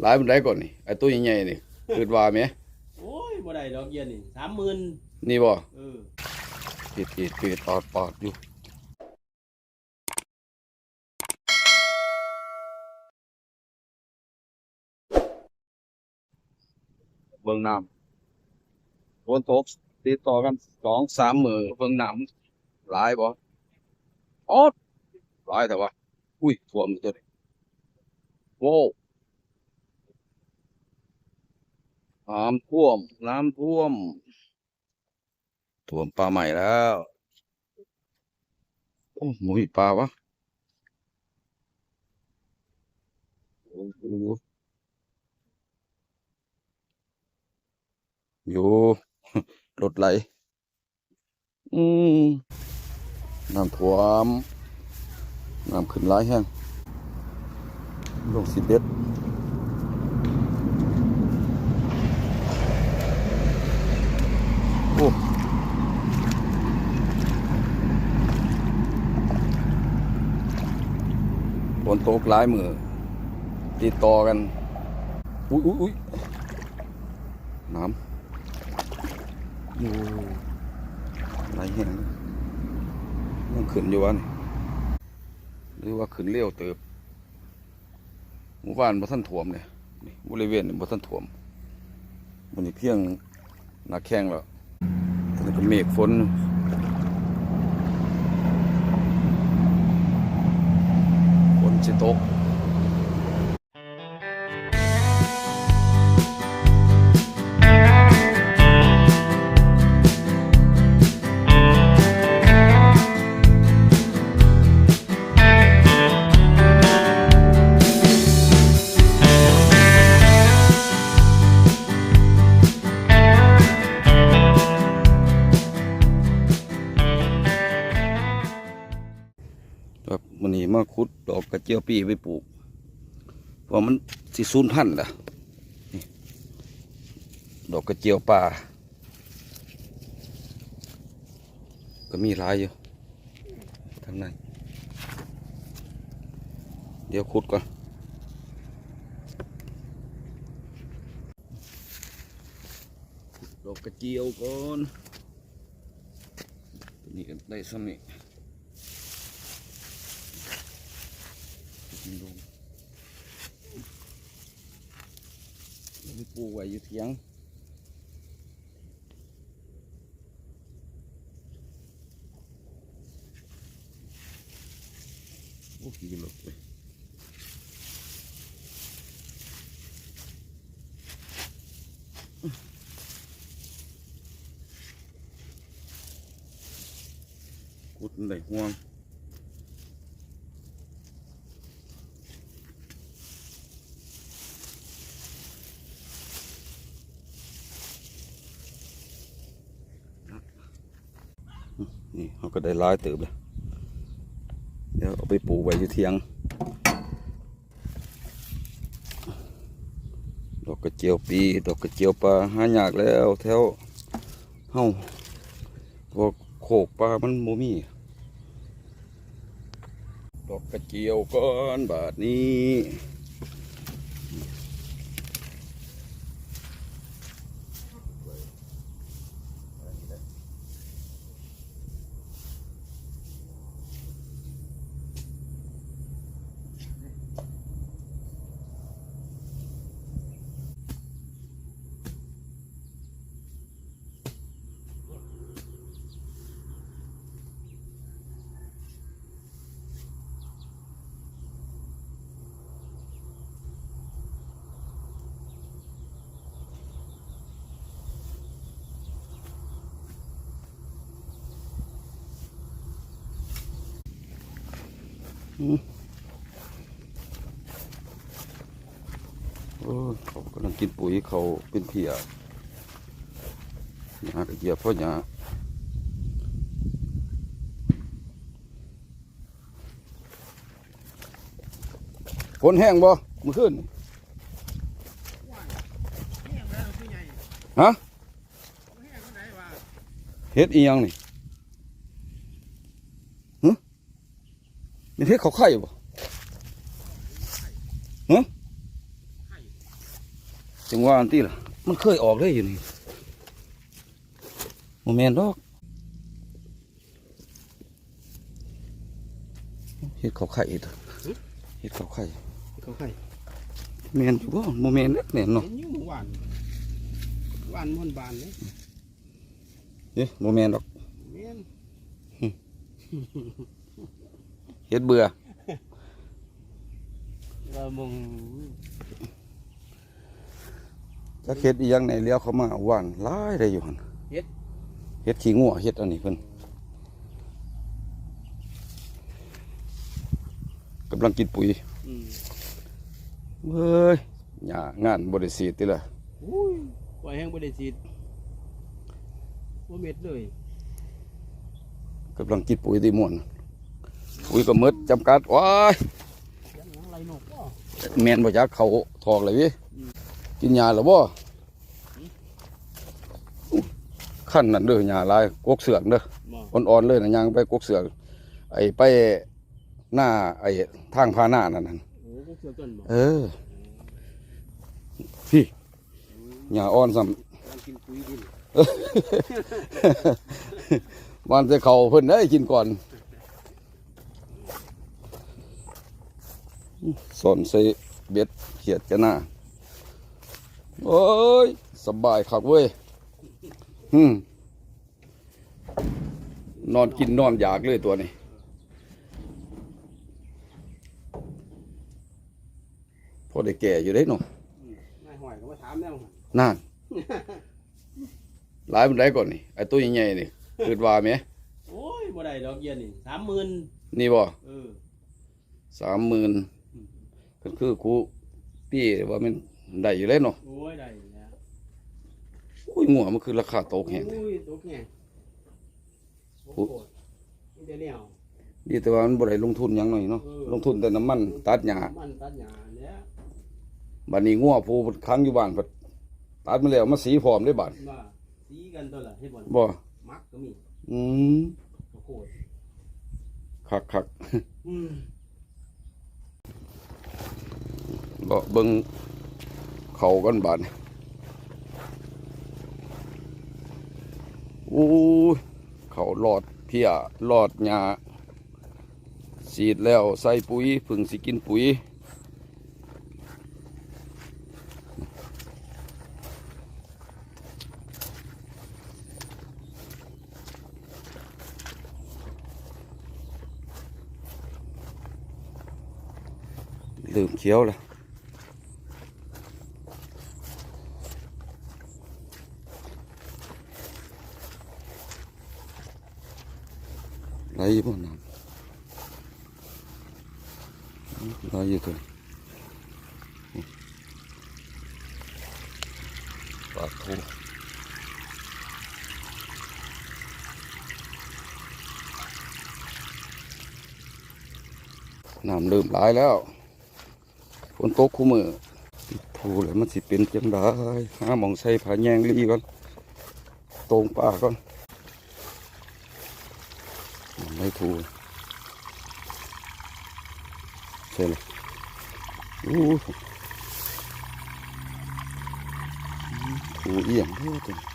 หลายมันได้ก่อนนี่ไอ้ตัวใหญ่ๆนี่คิดว่าไหมโอ้ยบ่ได้ดอกเบี้ยนี่สามหมื่นนี่บ่เออปิดปิดปิดปอดปอดอยู่เบิ่งน้ำฝนตกติดต่อกันสองสามมือเบิ่งน้ำหลายบ่ออดหลายแต่ว่า อุ้ยท่วมตัวนี้โว้ว น้ำท่วม น้ำท่วม ท่วมปลาใหม่แล้ว โอ้หมูปลาวะอยู่รถไหล อืม น้ำท่วม น้ำขึ้นหลายแห้งลงสิบเอ็ด นตกหลายมือติดต่อกัน อุ้ยอุ้ยอุ้ยน้ำอยู่ไหลแห้งยังขึ้นอยู่วะนี่หรือว่าขึ้นเร็วเติบหมู่บ้านบ่ทันถ่วมเนี่ยนี่บริเวณนี่บ่ทันถ่วมมันนี่เพียงหนักแข้งแล้วแล้วก็เมฆฝน ฝ ดอกกระเจียวปีไปปลูกเพราะมันสิสูญพันธุ์ล่ะดอกกระเจียวป่า ก็มีหลายอยู่ทั้งนั้นเดี๋ยวขุดก่อนดอกกระเจียวก่อน นี้ก็ได้ซ้ำนี่ ลงมีปูไว้อยู่เทียงโอ้ยหลบเลยกุดเลยห่วง นี่เขาก็ได้ หลายเติบเลยเดี๋ยวเอาไปปลูกไว้อยู่เทียง ดอกกระเจียวปี ดอกกระเจียวปลาหายากแล้วแถวเฮาพวกโขกปลามันโมมีดอกกระเจียวก้อนบาทนี้ โอ้เขากำลังกินปุ๋ยเขาเป็นเพียหยากระเจียบเพราะหยาฝนแห้งบ่มื่อคืนนี่ฮะเฮ็ดอีหยังนี่ฮะ นี่เฮ็ดเขาไข่บ่ฮะจังว่าอันที่ล่ะ มันเคยออกได้อยู่นี่โมเมนดอกเฮ็ดเขาไข่ตัวเฮ็ดเขาไข่เขาไข่แมนอยู่บ่โมเมนเด้อแม่นเนาะเห็นอยู่หวานหวานม่วนบานเลยเอ๊ะโมเมนดอกแม่น เฮ็ดเบื่อเรามองถ้าเฮ็ดอีหยังในเลี้ยวเขามาหวานหลายได้อยู่หั่นเฮ็ดขี้งัวเฮ็ดอันนี้เพิ่นกำลังกินปุ๋ยอืมเฮ้ยหญ้างานบ่ได้สีดติล่ะอุ้ยปล่อยแห้งบ่ได้ฉีดบ่เม็ดเลยกำลังกินปุ๋ยที่ม่วน ปุ๋ยก็หมดจำกัดว้ายยังยังไรนกบ่แม่นบ่จักเขาทอกเลยเวิกินยาแล้วบ่อุ๊ยขั้นนั่นเด้อยาหลายกกเสือกเด้อบ่อ่อนๆเลยนะยังไปกกเสือกไอ้ไปหน้าไอ้ทางพาหน้านั่นน่ะโอ้พวกเสือต้นบ่เออพี่หญ้าอ่อนซ้ำกำลังกินปุ๋ยดินวันจะเขาเพิ่นได้กินก่อน สอนใส่เบ็ดเขียดจะหน้าโอ้ย สบายคักเว้ยอืมนอนกินนอนอยากเลยตัวนี้ พอได้แก่อยู่ได้เนาะนายหอยก็มาถามแล้วนานหลายมันได้ก่อนนี่ ไอ้ตัวใหญ่ๆนี่คิดว่าไหมโอ้ยบ่ได้ดอกเยี่ยนี่สามหมื่นนี่บ่เออสามหมื่น ก็คือครูพี่ว่ามันได้อยู่แล้วเนาะโอ้ยได้แล้วอุ้ยงัวมันคือราคาตกแหงอุ้ยตกแห้งโอ้โหนี่แต่แนวดีแต่ว่ามันบ่ได้ลงทุนหยังหน่อยเนาะเออลงทุนแต่น้ำมันตัดหญ้ามันตัดหญ้าเนี่ยบัดนี้งัวผู้ค้างอยู่บ้านก็ตัดมาแล้วมาสีพร้อมได้บาดว่าสีกันตัวละให้บ่นบ่มักก็มีอืมโอ้โหคักคักอืม เลาะเบิ้งเขากันบาดอู้เขาหลอดเพียหลอดหญ้าสีดแล้วใส่ปุ๋ยพึ่งสิกินปุ๋ย ลืมเคี้ยวแล้วไหลบ่น้ำไหลอยู่ตัวนี้ปลาทูน้ำเริ่มไหลายแล้ว ฝนตกคู่มือถูแล้วมันสิเป็นจังไดหาหมองใส่ผาแยงลีก่อนตรงป่าก่อนไม่ถูใช่เลยอู้หูถูเอียงเท่าตัวป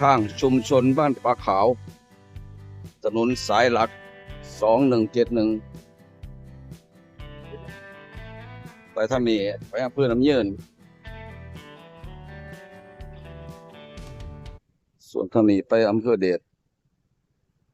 ข้างชุมชนบ้านปลาขาว ถนนสายหลักสองหนึ่งเจ็ดหนึ่งไปทางนี้ไปอำเภอน้ำเยินส่วนทางนี้ไปอำเภอเดช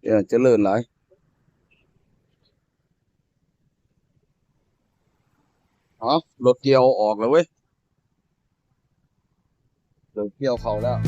เดี๋ยวจะเลิศหลายเอรถเกียวออกแล้วเว้ยเดี๋ยวเกียวเขาแล้ว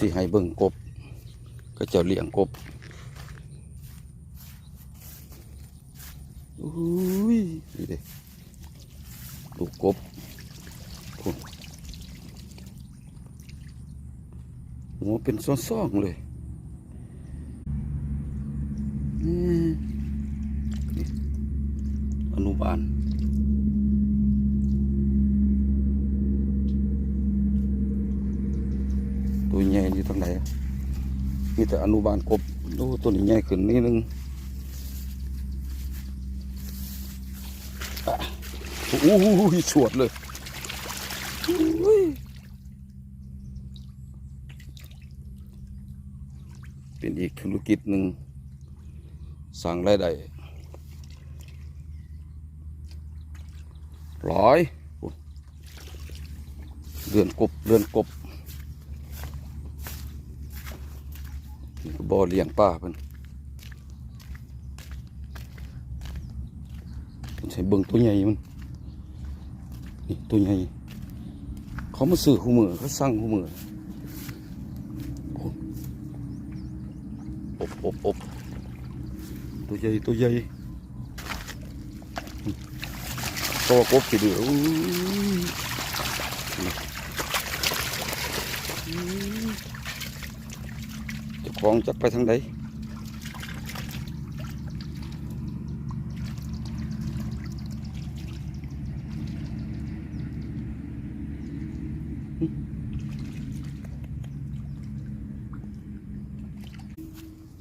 สิให้เบิ่งกบ ก็เจ้าเลี้ยงกบอุ้ยนี่เด้ลูกกบพุ่นหัวเป็นซ่องๆเลยนี่นี่อนุบาล ตัวใหญ่อยู่ทางไหนอะมี แต่อนุบาลกบดูตัวนี้ใหญ่ขึ้นนิดนึงอะโอ้โหสวดเลยอุ้ยเป็นอีกธุรกิจหนึ่งสั่งรายได้ร้อยโอ้ยเรือนกบเรือนกบ นี่ก็ บ่อเลี้ยงปลาเพิ่นใช้เบิ่งตัวใหญ่มันนี่ตัวใหญ่เขามาซื้อคู่มือเขาสั่งคู่มือโอ้อบอบอบตัวใหญ่ตัวใหญ่ตัวกบสิเดืออุ้ยนี่อืม เจ้า ของจะไปทางใด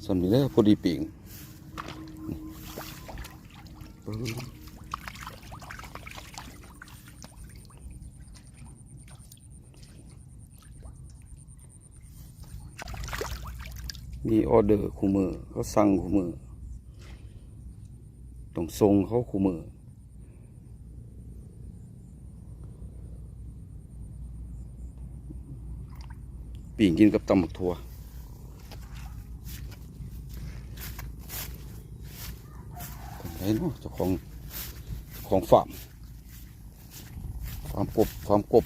สำนี้แล้วพอดีปิ่งเออ มีออเดอร์คู่มือเขาสั่งคู่มือต้องส่งเขาคู่มือปีงกินกับตำหมักถั่วคนไหนเนาะเจ้าของของฟาร์มฟาร์มกบฟาร์มกบ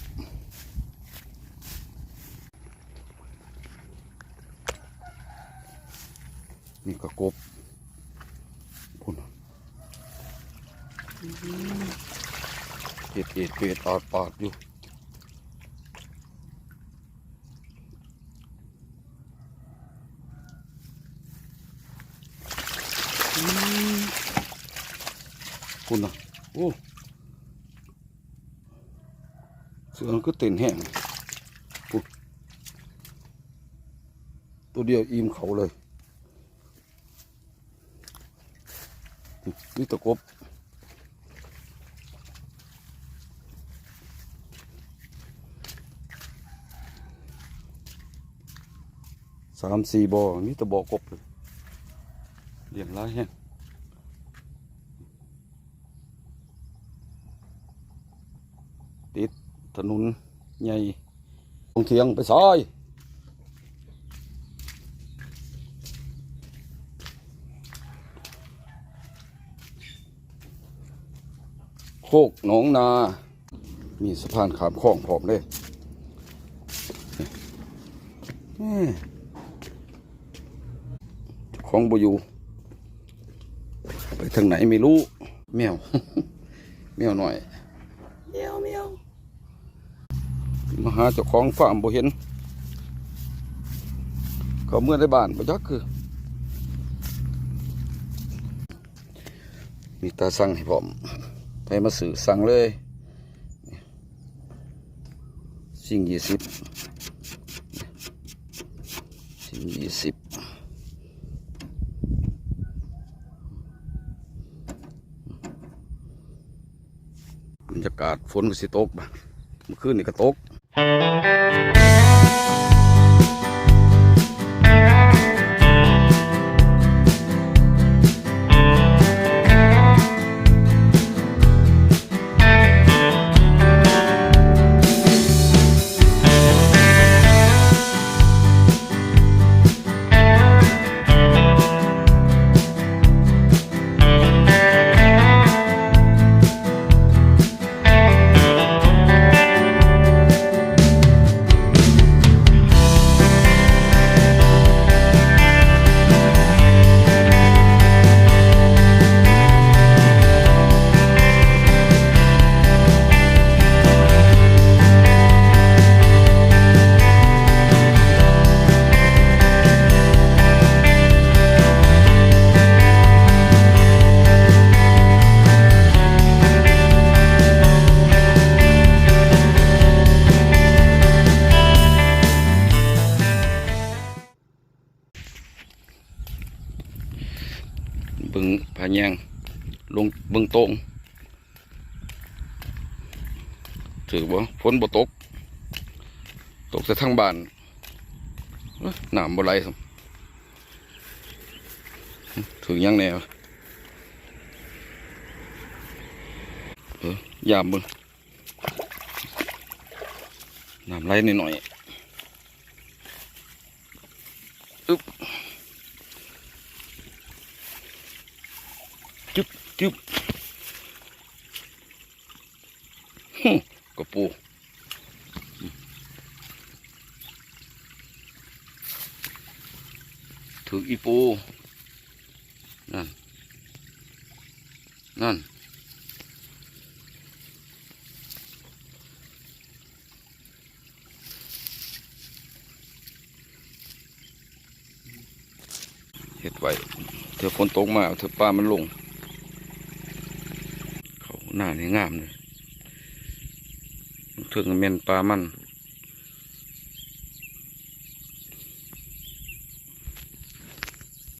นี่ก็กบพุ่นเอ็ดเอ็ดเปียดปาดปาดอยู่คุณนะโอ้เสือมันก็เต้นแห้งตัวเดียวอิ่มเขาเลย นี่ตะกบสามสี่บ่อมีแตะบอกบเลยเลี้ยงร้ายแห้งติดถนนใหญ่ตรงเทียงไปซอย โคกหนองนา มีสะพานขามคลองพร้อมเลยแม่เจ้าของบอยู่ ไปทางไหนไม่รู้ แมว แมวหน่อยเมียวเมียวมาหาเจ้าของฟาร์มบ่เห็น เขาเมื่อได้บ้านบ่จักคือ มีตาสั่งให้ผม ไปมาสื่อสั่งเลยสิ่งยี่สิบสิ่งยี่สิบบรรยากาศฝนก็สิตกบ้างเมื่อคืนนี่ก็ตก ลงเบึงตรงถือว่าฝนบ่ตก ตกแต่ทางบ้านเอ้อน้ำบ่ไหลถึงยังแนวเออยามบึงน้ำไหลนิดหน่อยอึ๊บ จึ๊บจึ๊บฮึกระปูถืออีปู นั่น นั่นเห็ดไว้เธอฝนตกมาเธอปลามันลง หน้านี่งามเลยถึงเมนปลามัน